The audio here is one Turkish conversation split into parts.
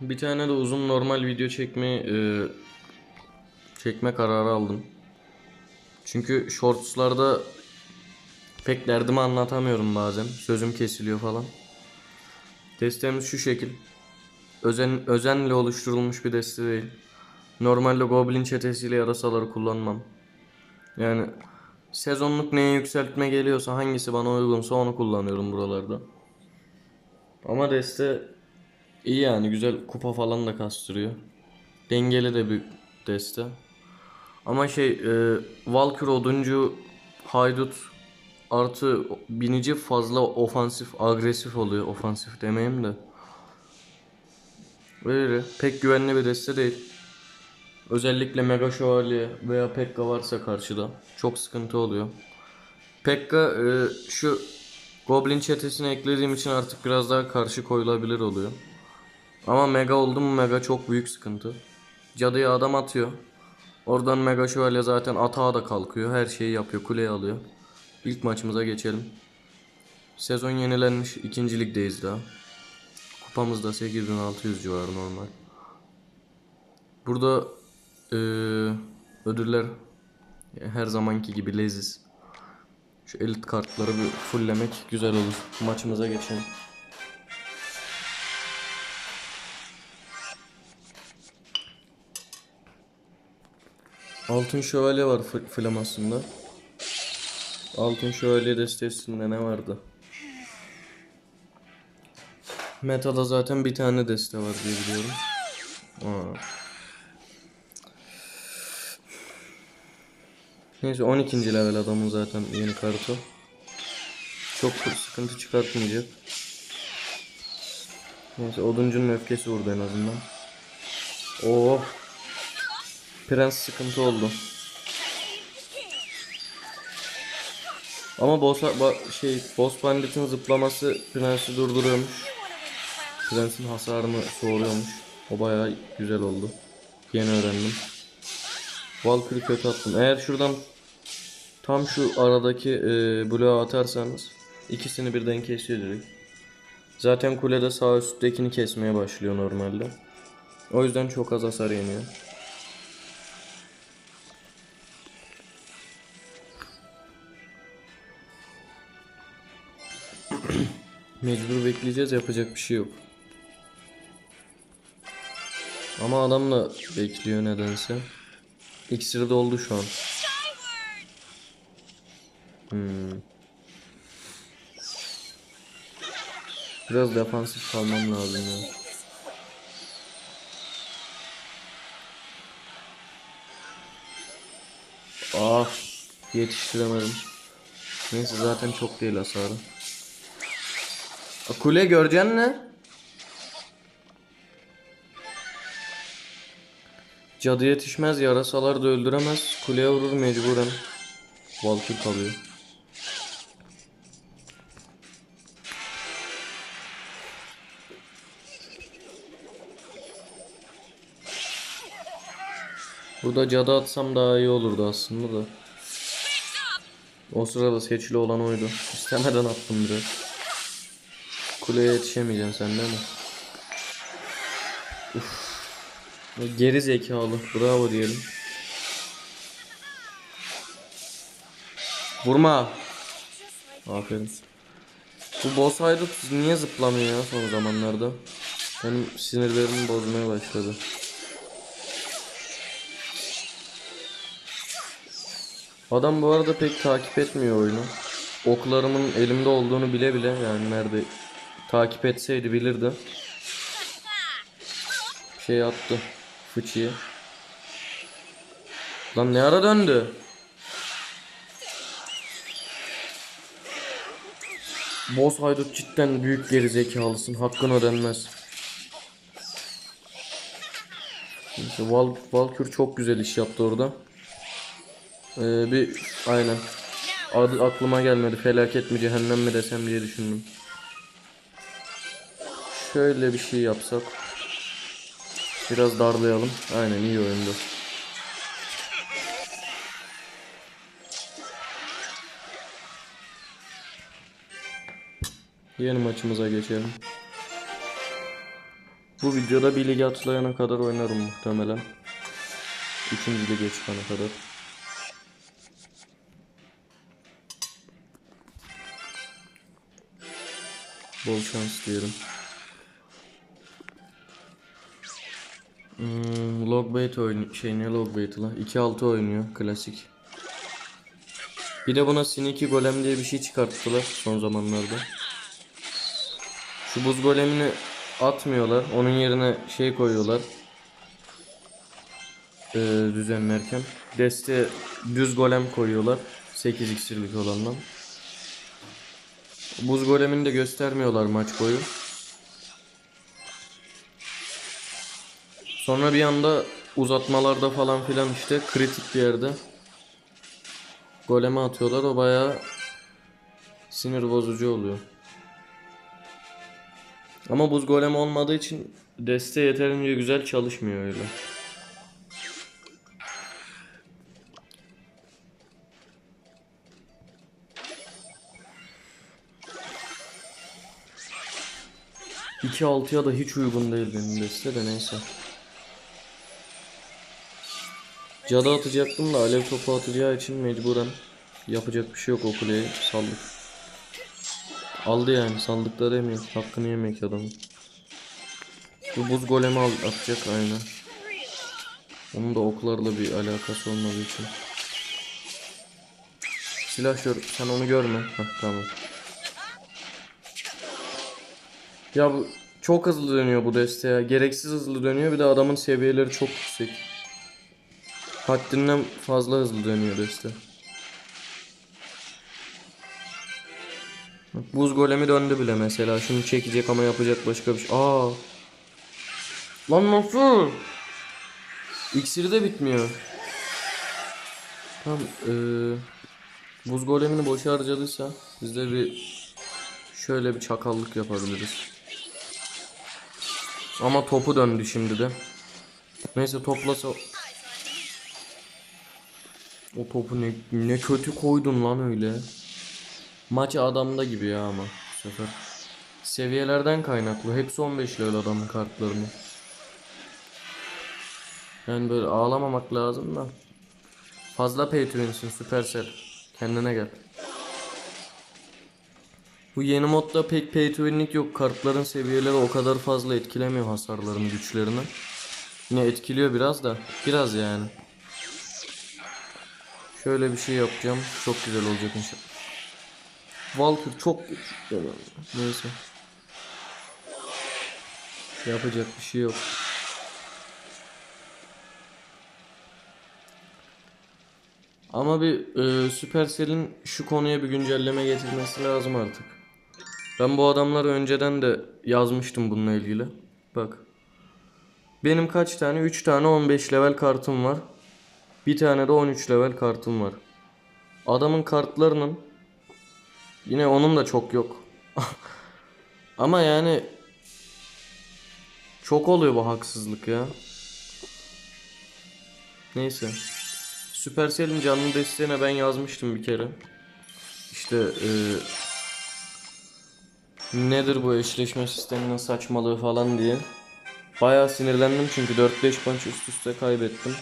Bir tane de uzun normal video çekme e, çekme kararı aldım. Çünkü shortslarda pek derdimi anlatamıyorum bazen. Sözüm kesiliyor falan. Destemiz şu şekil. Özen, özenle oluşturulmuş bir deste değil. Normalde Goblin çetesiyle yarasaları kullanmam. Yani sezonluk neye yükseltme geliyorsa hangisi bana uygunsa onu kullanıyorum buralarda. Ama deste iyi yani güzel kupa falan da kastırıyor. Dengeli de bir deste. Ama şey e, Valkyr oduncu haydut artı binici fazla ofansif agresif oluyor. Ofansif demeyeyim de. Öyle pek güvenli bir deste değil. Özellikle Mega Şövalye veya Pekka varsa karşıda çok sıkıntı oluyor. Pekka e, şu Goblin çetesine eklediğim için artık biraz daha karşı koyulabilir oluyor. Ama Mega oldu mu Mega çok büyük sıkıntı. Cadıya adam atıyor. Oradan Mega Şövalye zaten atağa da kalkıyor. Her şeyi yapıyor. Kuleyi alıyor. İlk maçımıza geçelim. Sezon yenilenmiş. ikinci ligdeyiz daha. Kupamız da 8600 civarı normal. Burada eee, ödüller her zamanki gibi leziz. Şu elit kartları bir fulllemek güzel olur. Maçımıza geçelim. Altın şövalye var fl- flamasında. Altın şövalye destesinde ne vardı? Meta'da zaten bir tane deste var diye biliyorum. Aa. Neyse 12. level adamın zaten yeni kartı. Çok sıkıntı çıkartmayacak. Neyse oduncunun öfkesi vurdu en azından. Oo. Prens sıkıntı oldu. Ama boss şey boss bandit'in zıplaması prensi durduruyormuş. Prensin hasarını soğuruyormuş. O bayağı güzel oldu. Yeni öğrendim. Valkyrie kötü attım. Eğer şuradan tam şu aradaki e, bloğa atarsanız ikisini birden kesiyor direkt. Zaten kulede sağ üsttekini kesmeye başlıyor normalde. O yüzden çok az hasar yeniyor. Mecbur bekleyeceğiz yapacak bir şey yok. Ama adam da bekliyor nedense. İksiri doldu şu an. Hmm. Biraz defansif kalmam lazım ya. Ah yetiştiremedim. Neyse zaten çok değil hasarı. Kule göreceksin ne? Cadı yetişmez, yarasalar da öldüremez. Kuleye vurur mecburen. Valkyr kalıyor. Burada cadı atsam daha iyi olurdu aslında da. O sırada seçili olan oydu. İstemeden attım biraz. Kuleye yetişemeyeceksin sen değil mi? Uf. Geri zekalı. Bravo diyelim. Vurma. Aferin. Bu boss haydut niye zıplamıyor ya son zamanlarda? Benim sinirlerimi bozmaya başladı. Adam bu arada pek takip etmiyor oyunu. Oklarımın elimde olduğunu bile bile yani nerede takip etseydi bilirdi. Şey attı. Fıçıyı. Lan ne ara döndü? Boss haydut cidden büyük geri zekalısın. Hakkın ödenmez. Neyse, Val Valkür çok güzel iş yaptı orada. Ee, bir aynen. Adı aklıma gelmedi. Felaket mi cehennem mi desem diye düşündüm. Şöyle bir şey yapsak. Biraz darlayalım. Aynen iyi oyundu. Yeni maçımıza geçelim. Bu videoda bir lige atlayana kadar oynarım muhtemelen. İkinci lige çıkana kadar. Bol şans diyelim. Hmm, Logbait oyun şey ne Logbait'i la? 2-6 oynuyor klasik. Bir de buna Sneaky Golem diye bir şey çıkarttılar son zamanlarda. Şu buz golemini atmıyorlar. Onun yerine şey koyuyorlar. Ee, düzenlerken. Deste düz golem koyuyorlar. 8 iksirlik olandan. Buz golemini de göstermiyorlar maç boyu. Sonra bir anda uzatmalarda falan filan işte kritik bir yerde goleme atıyorlar. O bayağı sinir bozucu oluyor. Ama buz golem olmadığı için deste yeterince güzel çalışmıyor öyle. İki altıya da hiç uygun değil benim deste de neyse. Cadı atacaktım da alev topu atacağı için mecburen yapacak bir şey yok o kuleyi saldık. Aldı yani saldık da demiyor. Hakkını yemek adamın. Bu buz golemi atacak aynen. Onun da oklarla bir alakası olmadığı için. Silahşör sen onu görme. Heh, tamam. Ya bu çok hızlı dönüyor bu deste. Gereksiz hızlı dönüyor. Bir de adamın seviyeleri çok yüksek. Haddinden fazla hızlı dönüyor deste. Bak, Buz golemi döndü bile mesela. Şunu çekecek ama yapacak başka bir şey. Aa. Lan nasıl? İksiri de bitmiyor. Tamam. eee, buz golemini boşa harcadıysa biz de bir şöyle bir çakallık yapabiliriz. Ama topu döndü şimdi de. Neyse toplasa o topu ne, ne kötü koydun lan öyle. Maç adamda gibi ya ama bu sefer. Seviyelerden kaynaklı. Hepsi 15 level adamın kartlarını. Yani böyle ağlamamak lazım da. Fazla pay to Supercell. Kendine gel. Bu yeni modda pek pay yok. Kartların seviyeleri o kadar fazla etkilemiyor hasarların güçlerini. Yine etkiliyor biraz da. Biraz yani. Şöyle bir şey yapacağım. Çok güzel olacak inşallah. Valkyr çok. Neyse. Yapacak bir şey yok. Ama bir e, Supercell'in şu konuya bir güncelleme getirmesi lazım artık. Ben bu adamları önceden de yazmıştım bununla ilgili. Bak. Benim kaç tane? 3 tane 15 level kartım var. Bir tane de 13 level kartım var. Adamın kartlarının yine onun da çok yok. Ama yani çok oluyor bu haksızlık ya. Neyse. Supercell'in canlı desteğine ben yazmıştım bir kere. İşte eee, nedir bu eşleşme sisteminin saçmalığı falan diye. Bayağı sinirlendim çünkü 4-5 punch üst üste kaybettim.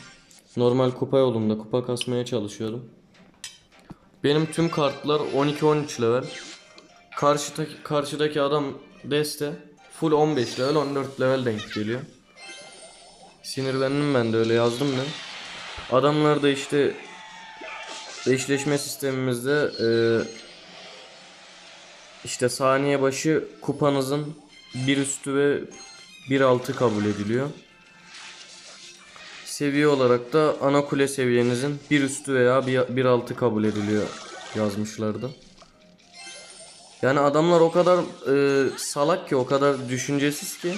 Normal kupa yolunda kupa kasmaya çalışıyordum. Benim tüm kartlar 12-13 level. Karşıdaki, karşıdaki adam deste full 15 level 14 level denk geliyor. Sinirlendim ben de öyle yazdım da. Adamlar da işte eşleşme sistemimizde eee, işte saniye başı kupanızın bir üstü ve bir altı kabul ediliyor. Seviye olarak da ana kule seviyenizin bir üstü veya bir, bir altı kabul ediliyor yazmışlardı. Yani adamlar o kadar e, salak ki o kadar düşüncesiz ki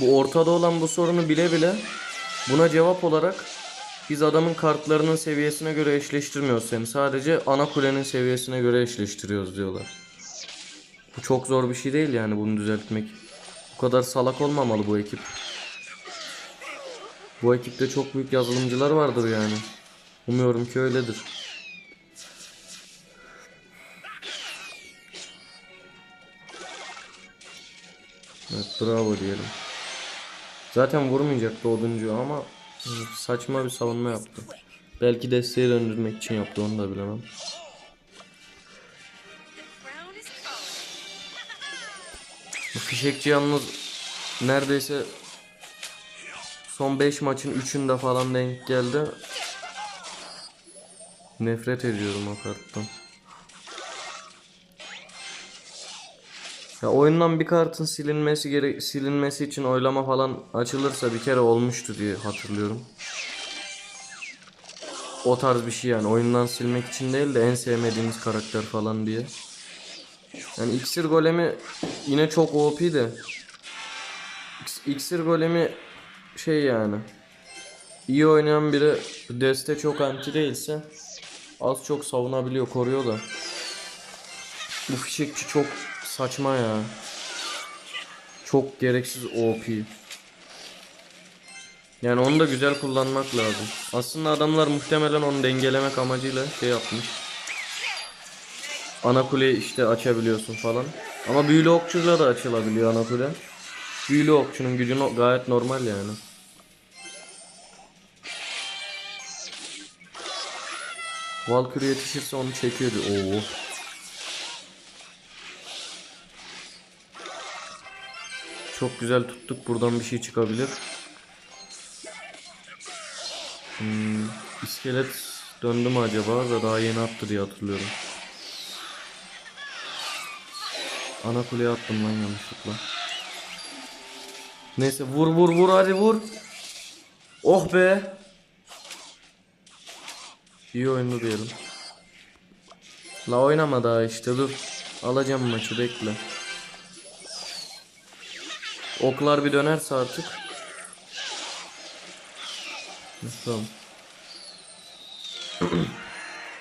bu ortada olan bu sorunu bile bile buna cevap olarak biz adamın kartlarının seviyesine göre eşleştirmiyoruz seni. Sadece ana kulenin seviyesine göre eşleştiriyoruz diyorlar. Bu çok zor bir şey değil yani bunu düzeltmek. Bu kadar salak olmamalı bu ekip. Bu ekipte çok büyük yazılımcılar vardır yani. Umuyorum ki öyledir. Evet bravo diyelim. Zaten vurmayacaktı oduncu ama saçma bir savunma yaptı. Belki desteğe döndürmek için yaptı onu da bilemem. Bu fişekçi yalnız neredeyse son 5 maçın 3'ünde falan denk geldi. Nefret ediyorum o karttan. Ya oyundan bir kartın silinmesi gere silinmesi için oylama falan açılırsa bir kere olmuştu diye hatırlıyorum. O tarz bir şey yani oyundan silmek için değil de en sevmediğimiz karakter falan diye. Yani iksir golemi yine çok OP de. İks- İksir golemi şey yani. iyi oynayan biri deste çok anti değilse az çok savunabiliyor, koruyor da. Bu fişekçi çok saçma ya. Çok gereksiz OP. Yani onu da güzel kullanmak lazım. Aslında adamlar muhtemelen onu dengelemek amacıyla şey yapmış. Ana kuleyi işte açabiliyorsun falan. Ama büyülü okçuyla da açılabiliyor ana kule. Büyülü okçunun gücü no- gayet normal yani. Valkyrie yetişirse onu çekiyordu. Oo. Çok güzel tuttuk. Buradan bir şey çıkabilir. Hmm, iskelet döndü mü acaba? Da daha yeni attı diye hatırlıyorum. Ana kuleye attım lan yanlışlıkla. Neyse vur vur vur hadi vur. Oh be. İyi oyundu diyelim. La oynama daha işte dur. Alacağım maçı bekle. Oklar bir dönerse artık. Tamam.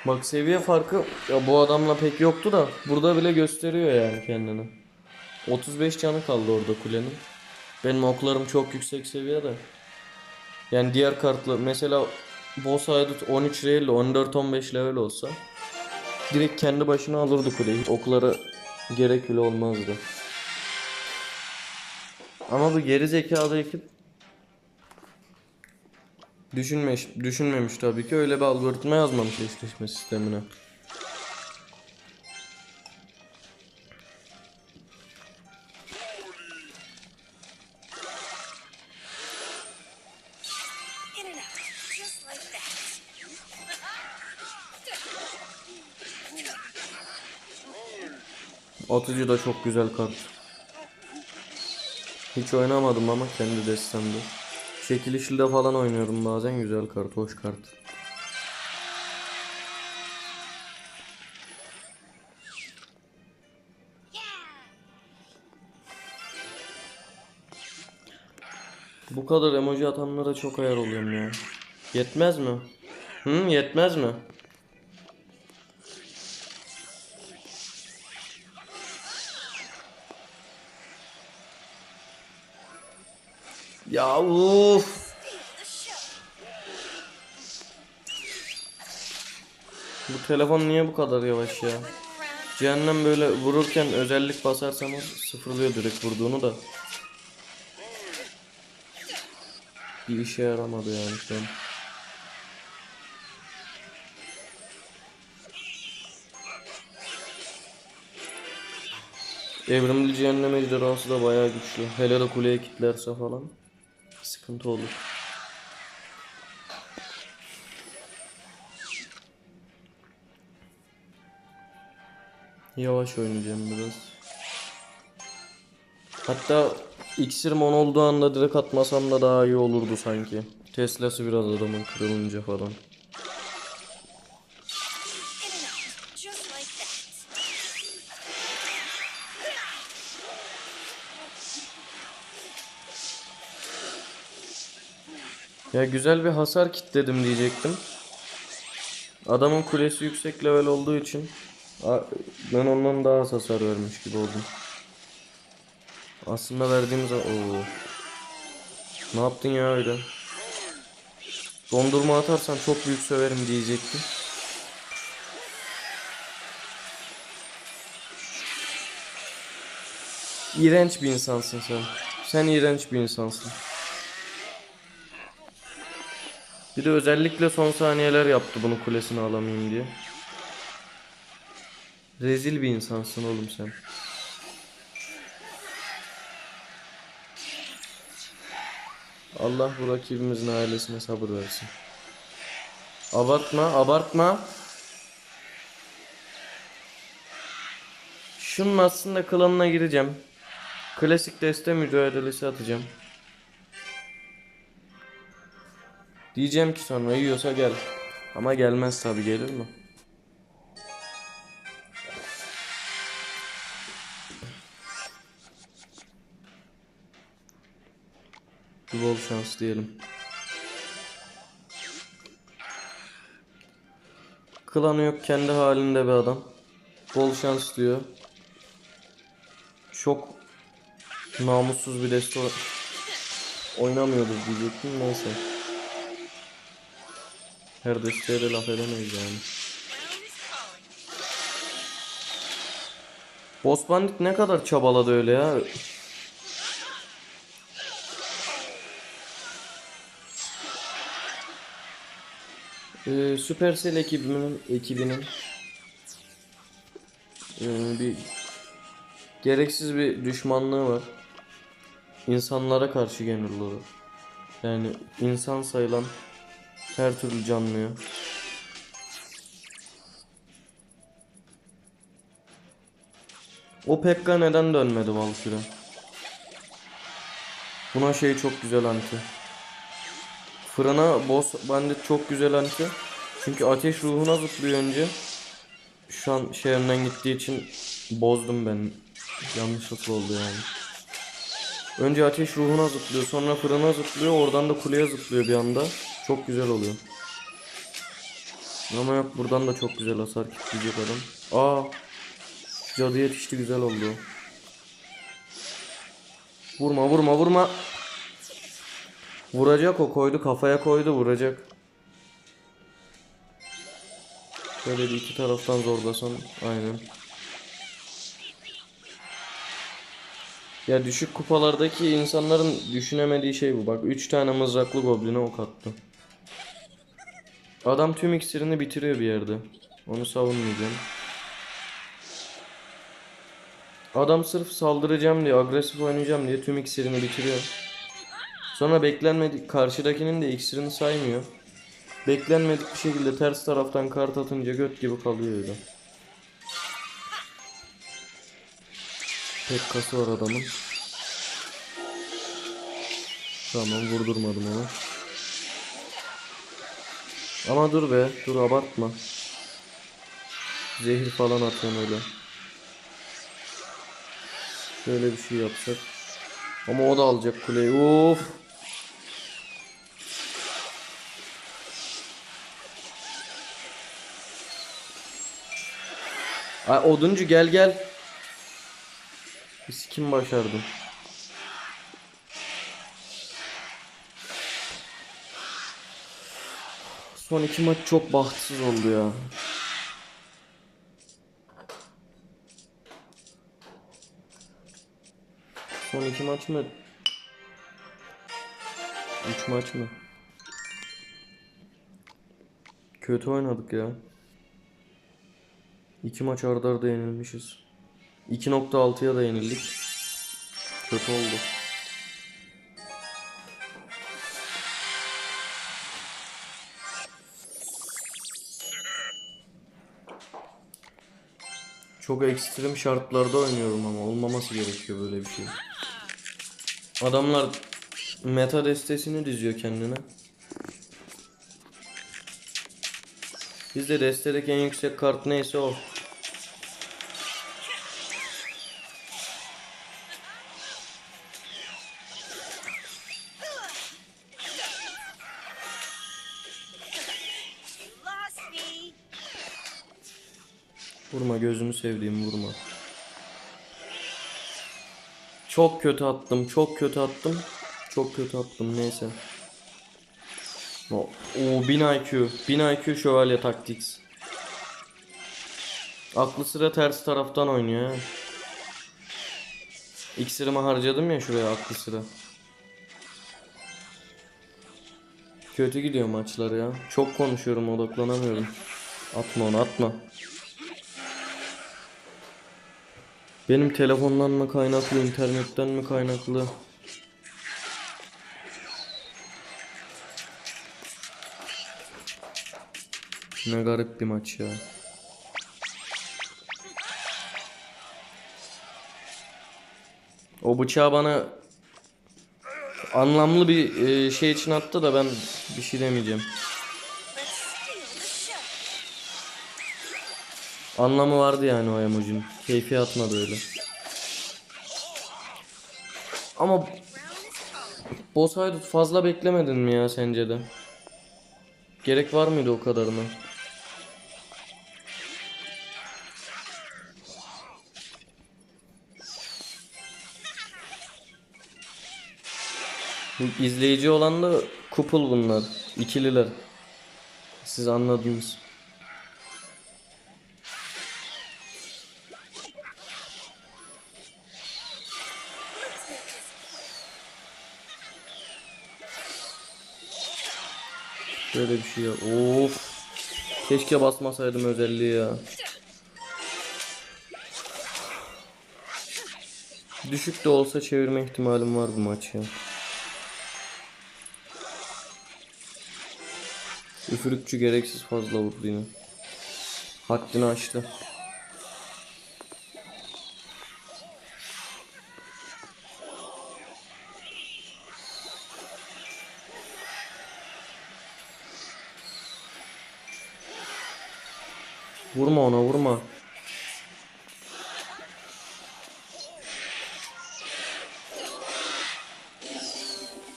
Bak seviye farkı ya bu adamla pek yoktu da burada bile gösteriyor yani kendini. 35 canı kaldı orada kulenin. Benim oklarım çok yüksek seviyede. Yani diğer kartla mesela boss haydut 13 değil de 14-15 level olsa direkt kendi başına alırdı kuleyi. Hiç Oklara gerek bile olmazdı. Ama bu geri zekalı ekip düşünmemiş, düşünmemiş tabii ki öyle bir algoritma yazmamış eşleşme sistemine. Atıcı da çok güzel kart. Hiç oynamadım ama kendi destemde. Çekilişli falan oynuyorum bazen güzel kart, hoş kart. Bu kadar emoji atanlara çok ayar oluyorum ya. Yetmez mi? Hı, yetmez mi? Ya uf. Bu telefon niye bu kadar yavaş ya? Cehennem böyle vururken özellik basarsanız sıfırlıyor direkt vurduğunu da. Bir işe yaramadı yani şu an. Evrimli cehennem ejderhası da bayağı güçlü. Hele de kuleye kilitlerse falan sıkıntı olur. Yavaş oynayacağım biraz. Hatta iksir mon olduğu anda direkt atmasam da daha iyi olurdu sanki. Tesla'sı biraz adamın kırılınca falan. Ya güzel bir hasar kitledim diyecektim. Adamın kulesi yüksek level olduğu için ben ondan daha az hasar vermiş gibi oldum. Aslında verdiğimiz Oo. Ne yaptın ya öyle? Dondurma atarsan çok büyük söverim diyecektim. İğrenç bir insansın sen. Sen iğrenç bir insansın. Bir de özellikle son saniyeler yaptı bunu kulesini alamayayım diye. Rezil bir insansın oğlum sen. Allah bu rakibimizin ailesine sabır versin. Abartma, abartma. Şunun aslında klanına gireceğim. Klasik deste mücadelesi atacağım. Diyeceğim ki sonra yiyorsa gel. Ama gelmez tabi gelir mi? Bol şans diyelim. Klanı yok kendi halinde bir adam. Bol şans diyor. Çok namussuz bir deste oynamıyordur diyecektim neyse. Her desteğe de laf edemeyiz yani. Boss Bandit ne kadar çabaladı öyle ya. Ee, Supercell ekibinin ekibinin ee, bir gereksiz bir düşmanlığı var. İnsanlara karşı genel olarak. Yani insan sayılan her türlü canlıya. O Pekka neden dönmedi Valkyrie? Buna şey çok güzel anti. Fırına boss bandit çok güzel anti. Çünkü ateş ruhuna zıplıyor önce. Şu an şehrinden gittiği için bozdum ben. Yanlışlıkla oldu yani. Önce ateş ruhuna zıplıyor, sonra fırına zıplıyor, oradan da kuleye zıplıyor bir anda. Çok güzel oluyor. Ama yok buradan da çok güzel hasar kitleyecek adam. Aa Cadı yetişti güzel oldu. Vurma vurma vurma. Vuracak o koydu kafaya koydu vuracak. Şöyle bir iki taraftan zorlasan aynen. Ya düşük kupalardaki insanların düşünemediği şey bu. Bak 3 tane mızraklı gobline ok attı. Adam tüm iksirini bitiriyor bir yerde. Onu savunmayacağım. Adam sırf saldıracağım diye, agresif oynayacağım diye tüm iksirini bitiriyor. Sonra beklenmedik karşıdakinin de iksirini saymıyor. Beklenmedik bir şekilde ters taraftan kart atınca göt gibi kalıyor öyle. Tek kası var adamın. Tamam vurdurmadım onu. Ama dur be, dur abartma. Zehir falan atıyorsun öyle. Şöyle bir şey yapsak. Ama o da alacak kuleyi. Uf. Ay oduncu gel gel. Biz kim başardı? Son iki maç çok bahtsız oldu ya. Son iki maç mı? Üç maç mı? Kötü oynadık ya. İki maç arda arda yenilmişiz. 2.6'ya da yenildik. Kötü oldu. Çok ekstrem şartlarda oynuyorum ama olmaması gerekiyor böyle bir şey. Adamlar meta destesini diziyor kendine. Bizde destedeki en yüksek kart neyse o. Gözünü sevdiğim vurma. Çok kötü attım, çok kötü attım. Çok kötü attım neyse. O, o 1000 IQ, 1000 IQ şövalye taktiks. Aklı sıra ters taraftan oynuyor ha. İksirimi harcadım ya şuraya aklı sıra. Kötü gidiyor maçlar ya. Çok konuşuyorum odaklanamıyorum. Atma onu atma. Benim telefondan mı kaynaklı, internetten mi kaynaklı? Ne garip bir maç ya. O bıçağı bana anlamlı bir e, şey için attı da ben bir şey demeyeceğim. Anlamı vardı yani o emojinin. Keyfi atmadı öyle. Ama boss haydut fazla beklemedin mi ya sence de? Gerek var mıydı o kadarına? Bu izleyici olan da kupul bunlar. ikililer. Siz anladınız. Böyle bir şey ya. Of. Keşke basmasaydım özelliği ya. Düşük de olsa çevirme ihtimalim var bu maç ya. Üfürükçü gereksiz fazla vurdu yine. Haddini aştı. Vurma ona vurma.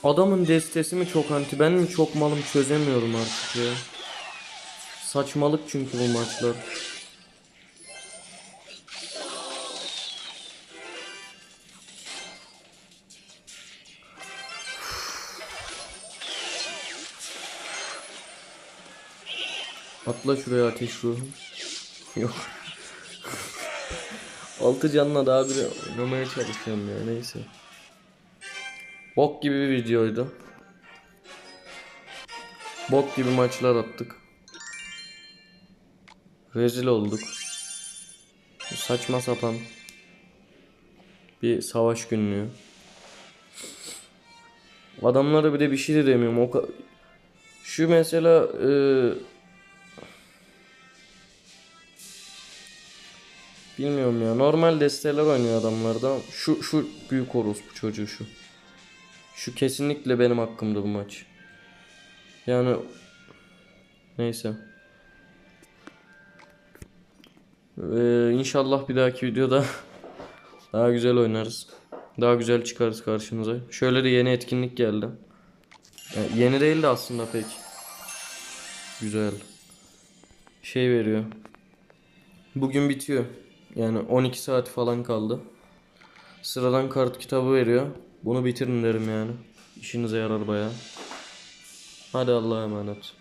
Adamın destesi mi çok anti ben mi çok malım çözemiyorum artık ya. Saçmalık çünkü bu maçlar. Atla şuraya ateş ruhu. Yok. Altı canla daha bir oynamaya çalışıyorum ya neyse. Bok gibi bir videoydu. Bok gibi maçlar attık. Rezil olduk. Saçma sapan bir savaş günlüğü. Adamlara bir de bir şey de demiyorum. O Şu mesela e, bilmiyorum ya. Normal desteler oynuyor adamlarda. Şu şu büyük orospu çocuğu şu. Şu kesinlikle benim hakkımda bu maç. Yani neyse. Ee, inşallah bir dahaki videoda daha güzel oynarız. Daha güzel çıkarız karşınıza. Şöyle de yeni etkinlik geldi. Yani yeni değil de aslında pek. Güzel. Şey veriyor. Bugün bitiyor. Yani 12 saat falan kaldı. Sıradan kart kitabı veriyor. Bunu bitirin derim yani. İşinize yarar baya. Hadi Allah'a emanet.